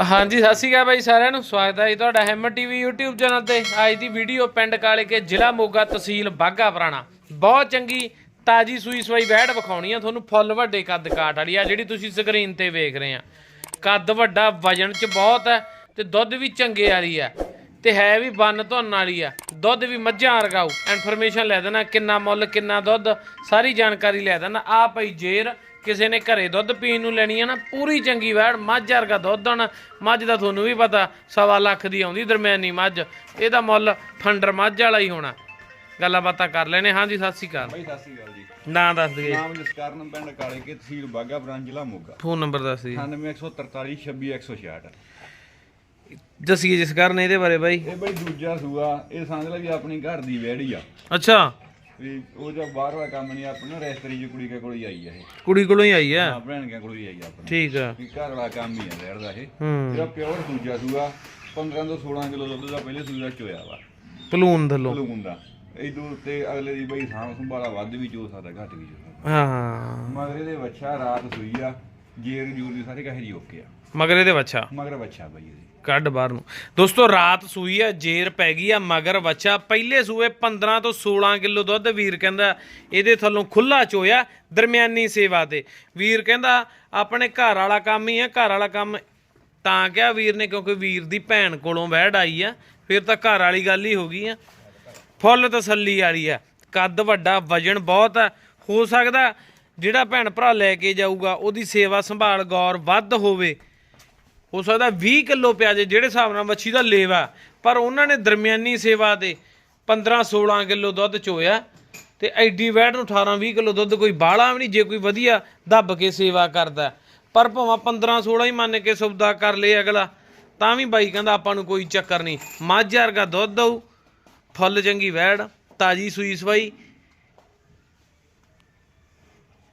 ਹਾਂਜੀ, ਸਤਿ ਸ਼੍ਰੀ ਅਕਾਲ ਬਾਈ ਸਾਰਿਆਂ ਨੂੰ। ਸਵਾਗਤ ਹੈ ਜੀ ਤੁਹਾਡਾ ਹੈਮਰ ਟੀਵੀ YouTube ਚੈਨਲ ਤੇ। ਅੱਜ ਦੀ ਵੀਡੀਓ ਪਿੰਡ ਕਾਲੇ ਕੇ ਜ਼ਿਲ੍ਹਾ ਮੋਗਾ ਤਹਿਸੀਲ ਬਾਗਾ ਪੁਰਾਣਾ। ਬਹੁਤ ਚੰਗੀ ਤਾਜੀ ਸੂਈ ਸਵਾਈ ਵਹਿੜ ਵਿਖਾਉਣੀ ਆ। ਤੁਹਾਨੂੰ ਫੁੱਲ ਵੱਡੇ ਕੱਦ ਕਾਟ ਵਾਲੀ ਆ, ਜਿਹੜੀ ਤੁਸੀਂ ਸਕਰੀਨ ਤੇ ਵੇਖ ਰਹੇ ਆ। ਕੱਦ ਵੱਡਾ, ਵਜਨ ਚ ਬਹੁਤ ਹੈ ਤੇ ਦੁੱਧ ਵੀ ਚੰਗੇ ਵਾਲੀ ਆ ਤੇ ਹੈ ਵੀ ਬੰਨ ਧੁੰਨ ਵਾਲੀ ਆ। ਦੁੱਧ ਵੀ ਮੱਝਾਂ ਵਰਗਾਉ ਇਨਫੋਰਮੇਸ਼ਨ ਲੈ ਦੇਣਾ, ਕਿੰਨਾ ਮੁੱਲ, ਕਿੰਨਾ ਦੁੱਧ, ਸਾਰੀ ਜਾਣਕਾਰੀ ਲੈ ਦੇਣਾ। ਆ ਪਈ ਜੇਰ ਕਿਸੇ ਨੇ ਘਰੇ ਦੁੱਧ ਪੀਣ ਨੂੰ ਲੈਣੀ ਆ ਨਾ ਪੂਰੀ ਚੰਗੀ ਵੈੜ ਮੱਝ ਵਰਗਾ ਦੁੱਧ ਹੋਣਾ ਮੱਝ ਦਾ ਤੁਹਾਨੂੰ ਵੀ ਪਤਾ ਸਵਾ ਲੱਖ ਦੀ ਆਉਂਦੀ ਦਰਮਿਆਨੀ ਮੱਝ। ਇਹਦਾ ਮੁੱਲ ਫੰਡਰ ਮੱਝ ਵਾਲਾ ਹੀ ਹੋਣਾ। ਗੱਲਾਂ ਬਾਤਾਂ ਕਰ ਲੈਨੇ ਹਾਂਜੀ ਸਤਿ ਸ਼੍ਰੀ ਅਕਾਲ। ਬਾਈ ਸਤਿ ਸ਼੍ਰੀ ਅਕਾਲ ਜੀ। ਨਾਂ ਦੱਸ ਦਈਏ ਨਾਮ ਜਸਕਰਨ ਪਿੰਡ ਕਾਲੇ ਕੇ ਤਹਿਸੀਲ ਬਾਗਾ ਬ੍ਰਾਂਚ ਜ਼ਿਲ੍ਹਾ ਮੋਗਾ। ਫੋਨ ਨੰਬਰ ਦੱਸ ਦਈਏ 9143 26166 ਦੱਸੀਏ ਜਿਸ ਕਾਰਨ ਇਹਦੇ ਬਾਰੇ ਬਾਈ। ਇਹ ਬਈ ਦੂਜਾ ਸੂਆ ਇਹ ਸਮਝ ਲੈ ਵੀ ਆਪਣੀ ਘਰ ਦੀ ਵੈੜੀ ਆ। ਅੱਛਾ। ਵੀ ਉਹ ਜੋ ਬਾਹਰ ਵਾਲਾ ਕੰਮ ਨਹੀਂ ਆਪਣਾ ਰੈਸਟਰੀ ਜੀ ਕੁੜੀ ਕੇ ਕੋਲ ਹੀ ਆਈ ਆ ਇਹ। ਕੁੜੀ ਕੋਲੋਂ ਹੀ ਆਈ ਆ? ਹਾਂ ਭੈਣ ਕੇ ਕੋਲ ਹੀ ਆਈ ਆ ਆਪਣੀ। ਠੀਕ ਆ। ਵੀ ਘਰ ਵਾਲਾ ਕੰਮ ਹੀ ਆ ਦਾ ਇਹ। ਹੂੰ। ਇਹਦਾ ਪਿਓਰ ਦੂਜਾ ਸੂਆ 15 ਤੋਂ 16 ਕਿਲੋ ਦੁੱਧ ਦਾ ਪਹਿਲੇ ਸੂਆ ਚੋਇਆ ਵਾ। ਪਲੂਨ ਥੱਲੋਂ। ਲੂਣ ਦਾ। ਇਹ ਦੂਰ ਤੇ ਅਗਲੇ ਦੀ ਬਈ ਸਾਂਭ ਸੰਭਾਲਾ ਵੱਧ ਵੀ ਚੋ ਸਕਦਾ ਘੱਟ ਵੀ ਚੋ ਸਕਦਾ ਹਾਂ। ਮਗਰ ਇਹਦੇ ਵੱਛਾ ਰਾਤ ਸੂਈ ਆ ਜੇਰ ਜੂਰ ਦੀ ਸਾਰੇ ਕਹੇ ਜੀ ਓਕੇ ਆ। ਮਗਰ ਇਹਦੇ ਬੱਚਾ ਮਗਰ ਵੱਛਾ ਬਈ ਇਹਦੀ। ਕੱਢ ਬਾਹਰ ਨੂੰ। ਦੋਸਤੋ, ਰਾਤ ਸੂਈ ਆ, ਜੇਰ ਪੈ ਗਈ ਆ, ਮਗਰ ਬੱਚਾ ਪਹਿਲੇ ਸੂਏ 15 ਤੋਂ 16 ਕਿਲੋ ਦੁੱਧ ਵੀਰ ਕਹਿੰਦਾ, ਇਹਦੇ ਥੱਲੋਂ ਖੁੱਲਾ ਚੋਇਆ ਦਰਮਿਆਨੀ ਸੇਵਾ ਤੇ। ਵੀਰ ਕਹਿੰਦਾ, ਆਪਣੇ ਘਰ ਵਾਲਾ ਕੰਮ ਹੀ ਆ, ਘਰ ਵਾਲਾ ਕੰਮ ਤਾਂ ਕਿਹਾ ਵੀਰ ਨੇ, ਕਿਉਂਕਿ ਵੀਰ ਦੀ ਭੈਣ ਕੋਲੋਂ ਵਹਿੜ ਆਈ ਆ, ਫਿਰ ਤਾਂ ਘਰ ਵਾਲੀ ਗੱਲ ਹੀ ਹੋ ਗਈ ਆ। ਫੁੱਲ ਤਸੱਲੀ ਵਾਲੀ ਆ। ਕੱਦ ਵੱਡਾ, ਵਜਨ ਬਹੁਤ ਆ। ਹੋ ਸਕਦਾ ਜਿਹੜਾ ਭੈਣ ਭਰਾ ਲੈ ਕੇ ਜਾਊਗਾ, ਉਹਦੀ ਸੇਵਾ ਸੰਭਾਲ ਗੌਰ ਵੱਧ ਹੋਵੇ। ਹੋ ਸਕਦਾ 20 ਕਿਲੋ ਪਿਆਜੇ ਜਿਹੜੇ ਹਿਸਾਬ ਨਾਲ ਮੱਛੀ ਦਾ ਲੇਵਾ ਪਰ ਉਹਨਾਂ ਨੇ ਦਰਮਿਆਨੀ ਸੇਵਾ ਤੇ 15 16 ਕਿਲੋ ਦੁੱਧ ਚੋਇਆ ਤੇ ਐਡੀ ਵੈਟ ਨੂੰ 18 20 ਕਿਲੋ ਦੁੱਧ ਕੋਈ ਬਾਹਲਾ ਵੀ ਨਹੀਂ, ਜੇ ਕੋਈ ਵਧੀਆ ਦੱਬ ਕੇ ਸੇਵਾ ਕਰਦਾ ਪਰ ਭਾਵੇਂ 15 16 ਹੀ ਮੰਨ ਕੇ ਸੌਦਾ ਕਰ ਲੇ ਅਗਲਾ, ਤਾਂ ਵੀ ਬਾਈ ਕਹਿੰਦਾ ਆਪਾਂ ਨੂੰ ਕੋਈ ਚੱਕਰ ਨਹੀਂ। ਮੱਝ ਵਰਗਾ ਦੁੱਧ ਦਊ, ਫੁੱਲ ਚੰਗੀ ਵੈੜ, ਤਾਜੀ ਸੂਈ ਸਵਾਈ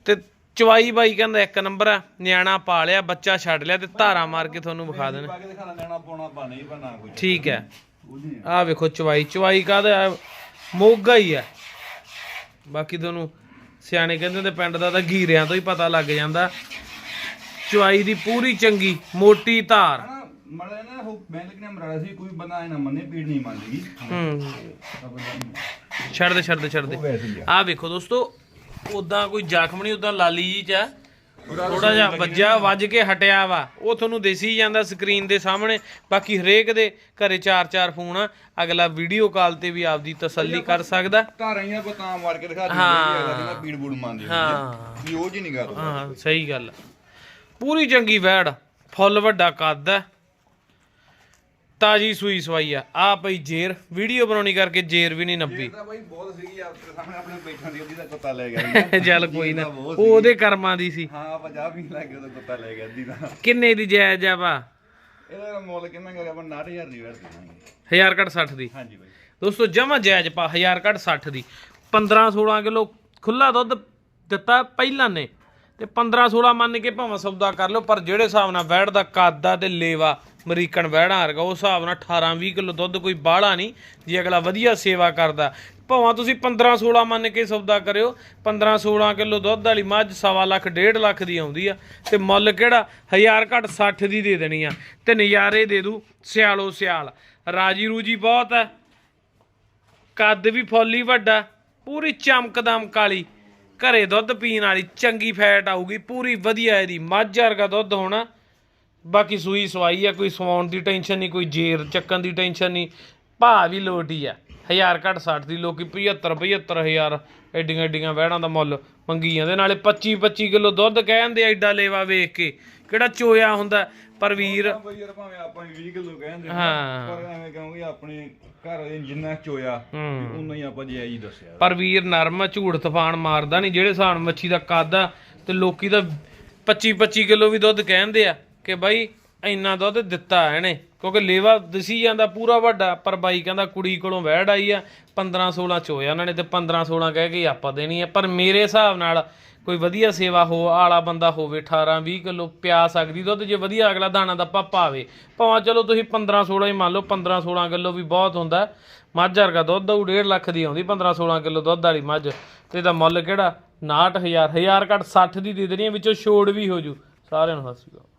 ਤੇ ਚਵਾਈ ਬਾਈ ਕਹਿੰਦਾ ਇੱਕ ਨੰਬਰ ਆ ਨਿਆਣਾ ਪਾਲਿਆ ਬੱਚਾ ਛੱਡ ਲਿਆ ਤੇ ਧਾਰਾ ਮਾਰ ਕੇ ਤੁਹਾਨੂੰ ਵਿਖਾ ਦੇਣਾ। ਪਾ ਕੇ ਦਿਖਾਣਾ ਲੈਣਾ ਪਾਉਣਾ ਪਾ ਨਹੀਂ ਬਣਾ ਕੁਝ ਠੀਕ ਹੈ। ਆ ਵੇਖੋ ਚਵਾਈ ਚਵਾਈ ਕਾਹਦਾ ਮੋਗਾ ਹੀ ਹੈ। ਬਾਕੀ ਤੁਹਾਨੂੰ ਸਿਆਣੇ ਕਹਿੰਦੇ ਤੇ ਪਿੰਡ ਦਾ ਤਾਂ ਗੀਰਿਆਂ ਤੋਂ ਹੀ ਪਤਾ ਲੱਗ ਜਾਂਦਾ। ਚਵਾਈ ਦੀ ਪੂਰੀ ਚੰਗੀ ਮੋਟੀ ਧਾਰ। ਮੜਾ ਨਾ ਮੈਂ ਲੱਗਣਾ ਮਰਾੜਾ ਸੀ ਕੋਈ ਬੰਦਾ ਇਹਨਾਂ ਮੰਨੇ ਪੀੜ ਨਹੀਂ ਮੰਨਦੀ। ਹੂੰ। ਛੱਡ ਦੇ ਛੱਡ ਦੇ ਛੱਡ ਦੇ। ਆ। ਵੇਖੋ ਦੋਸਤੋ ਉਦਾਂ ਕੋਈ ਜ਼ਖਮ ਨਹੀਂ ਉਦਾਂ ਲਾਲੀ ਜੀ ਚ ਆ। ਥੋੜਾ ਜਿਹਾ ਵੱਜਾ ਵੱਜ ਕੇ ਹਟਿਆ ਵਾ। ਉਹ ਤੁਹਾਨੂੰ ਦੇਸੀ ਜਾਂਦਾ ਸਕਰੀਨ ਦੇ ਸਾਹਮਣੇ। ਬਾਕੀ ਹਰੇਕ ਦੇ ਘਰੇ ਚਾਰ ਚਾਰ ਫੋਨ ਆ। ਅਗਲਾ ਵੀਡੀਓ ਕਾਲ ਤੇ ਵੀ ਆਪਦੀ ਤਸੱਲੀ ਕਰ ਸਕਦਾ। ਧਾਰਾਂ ਕੋ ਤਾਂ ਮਾਰ ਕੇ ਦਿਖਾ ਦਿੰਦੇ ਹਾਂ। ਅਗਲਾ ਕਹਿੰਦਾ ਪੀੜ ਬੂੜ ਮੰਨਦੇ ਹਾਂ। ਵੀ ਉਹ ਜੀ ਨਹੀਂ ਗਾ ਹਾਂ ਸਹੀ ਗੱਲ ਆ। ਪੂਰੀ ਚੰਗੀ ਵੈੜ। ਫੁੱਲ ਵੱਡਾ ਕੱਦ ਆ। ਤਾਜੀ ਸੂਈ ਸਵਾਈ ਆ। ਆ ਪਈ ਜੇਰ। ਵੀਡੀਓ ਬਣਾਉਣੀ ਕਰਕੇ ਜੇਰ ਵੀ ਨਹੀਂ ਨੱਬੀ। ਤਾਂ ਬਾਈ ਬਹੁਤ ਸੀਗੀ ਆਪਣੇ ਸਾਹਮਣੇ ਆਪਣੇ ਬੈਠਣ ਦੀ ਉਹਦੀ ਦਾ ਕੁੱਤਾ ਲੈ ਗਿਆ ਚੱਲ ਕੋਈ ਨਾ। ਉਹ ਉਹਦੇ ਕਰਮਾਂ ਦੀ ਸੀ। ਹਾਂ 50 ਵੀ ਲੈ ਕੇ ਉਹਦਾ ਕੁੱਤਾ ਲੈ ਗਿਆ ਅੱਧੀ ਦਾ ਕਿੰਨੇ ਦੀ ਜਾਇਜ਼ ਆ ਵਾ ਇਹਦਾ ਮੁੱਲ ਕਿੰਨਾ ਕਰਿਆ ਆਪਾਂ 90000 ਦੀ ਵੈਰ ਦੇਵਾਂਗੇ 1000 ਘੱਟ 60 ਦੀ। ਹਾਂਜੀ ਬਾਈ। ਦੋਸਤੋ ਜਮਾ ਜਾਇਜ਼ ਪਾ 1000 ਘੱਟ 60 ਦੀ। 15 16 ਕਿਲੋ ਖੁੱਲਾ ਦੁੱਧ ਦਿੱਤਾ ਪਹਿਲਾਂ ਨੇ। ਤੇ 15 16 ਮੰਨ ਕੇ ਭਾਵੇਂ ਸੌਦਾ ਕਰ ਲਓ ਪਰ ਜਿਹੜੇ ਹਿਸਾਬ ਨਾਲ ਵੈੜ ਦਾ ਕੱਦ ਆ ਤੇ ਲੇਵਾ ਅਮਰੀਕਨ ਵੈੜਾਂ ਵਰਗਾ ਉਸ ਹਿਸਾਬ ਨਾਲ 18 20 ਕਿਲੋ ਦੁੱਧ ਕੋਈ ਬਾਹਲਾ ਨਹੀਂ, ਜੇ ਅਗਲਾ ਵਧੀਆ ਸੇਵਾ ਕਰਦਾ। ਭਾਵੇਂ ਤੁਸੀਂ 15 16 ਮੰਨ ਕੇ ਸੌਦਾ ਕਰਿਓ 15 16 ਕਿਲੋ ਦੁੱਧ ਵਾਲੀ ਮੱਝ ਸਵਾ ਲੱਖ, ਡੇਢ ਲੱਖ ਦੀ ਆਉਂਦੀ ਆ, ਤੇ ਮੁੱਲ ਕਿਹੜਾ? ਹਜ਼ਾਰ ਘੱਟ 60 ਦੀ ਦੇ ਦੇਣੀ ਆ, ਤੇ ਨਜ਼ਾਰੇ ਦੇ ਦੂ ਸਿਆਲੋ ਸਿਆਲ। ਰਾਜੀ ਰੂਜੀ ਬਹੁਤ ਆ। ਕੱਦ ਵੀ ਫੁੱਲੀ ਵੱਡਾ, ਪੂਰੀ ਚਮਕਦਮ ਕਾਲੀ। ਘਰੇ ਦੁੱਧ ਪੀਣ ਵਾਲੀ ਚੰਗੀ ਫੈਟ ਆਊਗੀ, ਪੂਰੀ ਵਧੀਆ ਇਹਦੀ। ਮੱਝ ਵਰਗਾ ਦੁੱਧ ਹੋਣਾ ਬਾਕੀ ਸੂਈ ਸਵਾਈ ਆ ਕੋਈ ਸਵਾਉਣ ਦੀ ਟੈਨਸ਼ਨ ਨਹੀਂ ਕੋਈ ਜੇਰ ਚੱਕਣ ਦੀ ਟੈਨਸ਼ਨ ਨਹੀਂ। ਭਾਅ ਵੀ ਲੋਟ ਹੀ ਆ। 1000 ਘੱਟ 60 ਦੀ ਲੋਕੀ 75 75000 ਐਡੀਆਂ ਐਡੀਆਂ ਵਹਿੜਾਂ ਦਾ ਮੁੱਲ ਮੰਗੀ ਜਾਂਦੇ। ਨਾਲੇ 25 25 ਕਿਲੋ ਦੁੱਧ ਕਹਿੰਦੇ ਐਡਾ ਲੇਵਾ ਵੇਖ ਕੇ। ਕਿਹੜਾ ਚੋਇਆ ਹੁੰਦਾ? ਪਰ ਵੀਰ ਬਈ ਯਾਰ ਭਾਵੇਂ ਆਪਾਂ 20 ਕਿਲੋ ਕਹਿੰਦੇ ਹਾਂ। ਪਰ ਐਵੇਂ ਕਹੋਗੇ ਆਪਣੇ ਘਰ ਦੇ ਜਿੰਨਾ ਚੋਇਆ ਹੂੰ। ਉਨਾ ਹੀ ਆਪਾਂ ਜਾਇਜ਼ ਹੀ ਦੱਸਿਆ। ਪਰ ਵੀਰ ਨਰਮ ਝੂੜ ਤੂਫਾਨ ਮਾਰਦਾ ਨਹੀਂ। ਜਿਹੜੇ ਨਾਲ ਮੱਛੀ ਦਾ ਕੱਦ ਆ ਤੇ ਲੋਕੀ ਤਾਂ 25 25 ਕਿਲੋ ਵੀ ਦੁੱਧ ਕਹਿੰਦੇ ਆ। ਕਿ ਬਾਈ ਇੰਨਾ ਦੁੱਧ ਦਿੱਤਾ ਇਹਨੇ ਕਿਉਂਕਿ ਲੇਵਾ ਦਿਸੀ ਜਾਂਦਾ ਪੂਰਾ ਵੱਡਾ ਪਰ ਬਾਈ ਕਹਿੰਦਾ ਕੁੜੀ ਕੋਲੋਂ ਵਹਿੜ ਆਈ ਆ 15 16 ਹੋਇਆ ਉਹਨਾਂ ਨੇ ਤੇ 15 16 ਕਹਿ ਕੇ ਆਪਾਂ ਦੇਣੀ ਆ। ਪਰ ਮੇਰੇ ਹਿਸਾਬ ਨਾਲ ਕੋਈ ਵਧੀਆ ਸੇਵਾ ਹੋ ਆਲਾ ਬੰਦਾ ਹੋਵੇ 18 20 ਕਿਲੋ ਪਿਆ ਸਕਦੀ ਦੁੱਧ ਜੇ ਵਧੀਆ ਅਗਲਾ ਦਾਣਾ ਦਾ ਪਾਵੇ ਭਾਵੇਂ ਚਲੋ ਤੁਸੀਂ 15 16 ਹੀ ਮੰਨ ਲਓ 15 16 ਕਿਲੋ ਵੀ ਬਹੁਤ ਹੁੰਦਾ ਮੱਝ ਵਰਗਾ ਦੁੱਧ ਉਹ 1.5 ਲੱਖ ਦੀ ਆਉਂਦੀ 15 16 ਕਿਲੋ ਦੁੱਧ ਵਾਲੀ ਮੱਝ ਤੇ ਇਹਦਾ ਮੁੱਲ ਕਿਹੜਾ? 69000 1000 ਘੱਟ 60 ਦੀ ਦੇ ਦੇਣੀ ਆ, ਵਿੱਚੋਂ ਛੋੜ ਵੀ ਹੋ ਜੂ। ਸਾਰਿਆਂ ਨੂੰ ਹੱਸੂਗਾ